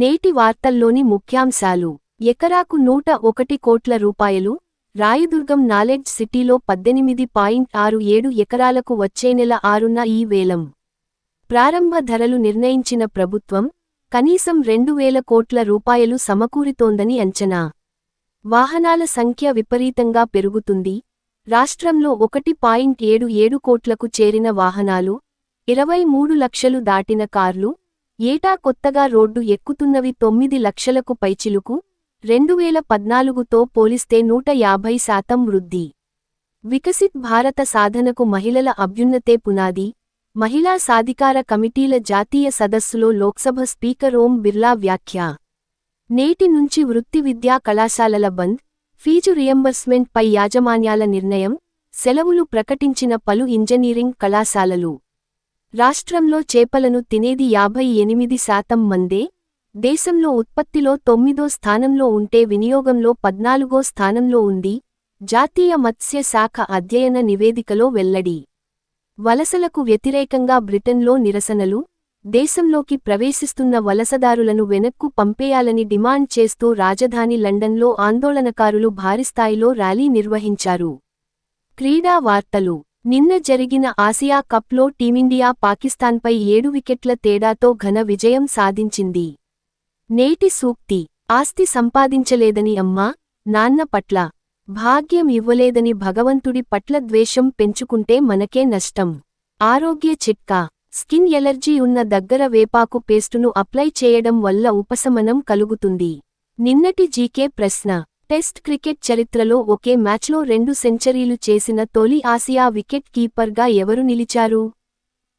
నేటి వార్తల్లోని ముఖ్యాంశాలు. ఎకరాకు నూట ఒకటి కోట్ల రూపాయలు రాయదుర్గం నాలెడ్జ్ సిటీలో పద్దెనిమిది పాయింట్ ఆరు ఏడు ఎకరాలకు వచ్చే నెల ఆరున ఈ వేలం. ప్రారంభ ధరలు నిర్ణయించిన ప్రభుత్వం కనీసం రెండు వేల కోట్ల రూపాయలు సమకూరుతోందని అంచనా. వాహనాల సంఖ్య విపరీతంగా పెరుగుతుంది. రాష్ట్రంలో ఒకటి పాయింట్ ఏడు ఏడు కోట్లకు చేరిన వాహనాలు ఇరవై మూడు లక్షలు దాటిన కార్లు ఏటా కొత్తగా రోడ్డు ఎక్కుతున్నవి తొమ్మిది లక్షలకు పైచిలుకు రెండువేల పద్నాలుగుతో పోలిస్తే నూట యాభై శాతం వృద్ధి. వికసిత్ భారత సాధనకు మహిళల అభ్యున్నతే పునాది మహిళా సాధికార కమిటీల జాతీయ సదస్సులో లోక్సభ స్పీకర్ ఓం బిర్లా వ్యాఖ్య. నేటి నుంచి వృత్తి విద్యా కళాశాలల బంద్ ఫీజు రియంబర్స్మెంట్ పై యాజమాన్యాల నిర్ణయం సెలవులు ప్రకటించిన పలు ఇంజనీరింగ్ కళాశాలలు. రాష్ట్రంలో చేపలను తినేది యాభై ఎనిమిది శాతం మందే దేశంలో ఉత్పత్తిలో తొమ్మిదో స్థానంలో ఉంటే వినియోగంలో పద్నాలుగో స్థానంలో ఉంది జాతీయ మత్స్య శాఖ అధ్యయన నివేదికలో వెల్లడి. వలసలకు వ్యతిరేకంగా బ్రిటన్లో నిరసనలు దేశంలోకి ప్రవేశిస్తున్న వలసదారులను వెనక్కు పంపేయాలని డిమాండ్ చేస్తూ రాజధాని లండన్లో ఆందోళనకారులు భారీస్థాయిలో ర్యాలీ నిర్వహించారు. క్రీడా వార్తలు నిన్న జరిగిన ఆసియా కప్లో టీమిండియా పాకిస్తాన్పై ఏడు వికెట్ల తేడాతో ఘన విజయం సాధించింది. నేటి సూక్తి ఆస్తి సంపాదించలేదని అమ్మా నాన్న పట్ల. భాగ్యం ఇవ్వలేదని భగవంతుడి పట్ల ద్వేషం పెంచుకుంటే మనకే నష్టం. ఆరోగ్య చిట్కా స్కిన్ ఎలర్జీ ఉన్న దగ్గర వేపాకు పేస్టును అప్లై చేయడం వల్ల ఉపశమనం కలుగుతుంది. నిన్నటి జీకే ప్రశ్న టెస్ట్ క్రికెట్ చరిత్రలో ఒకే మ్యాచ్లో రెండు సెంచరీలు చేసిన తొలి ఆసియా వికెట్ కీపర్గా ఎవరు నిలిచారు?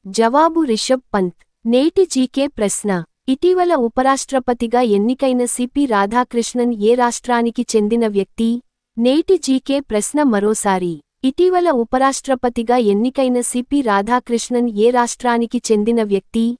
జవాబు రిషబ్ పంత్. నేటి జీకే ప్రశ్న. ఇటీవల ఉపరాష్ట్రపతిగా ఎన్నికైన సిపి రాధాకృష్ణన్ ఏ రాష్ట్రానికి చెందిన వ్యక్తి? నేటి జీకే ప్రశ్న మరోసారి. ఇటీవల ఉపరాష్ట్రపతిగా ఎన్నికైన సిపి రాధాకృష్ణన్ ఏ రాష్ట్రానికి చెందిన వ్యక్తి?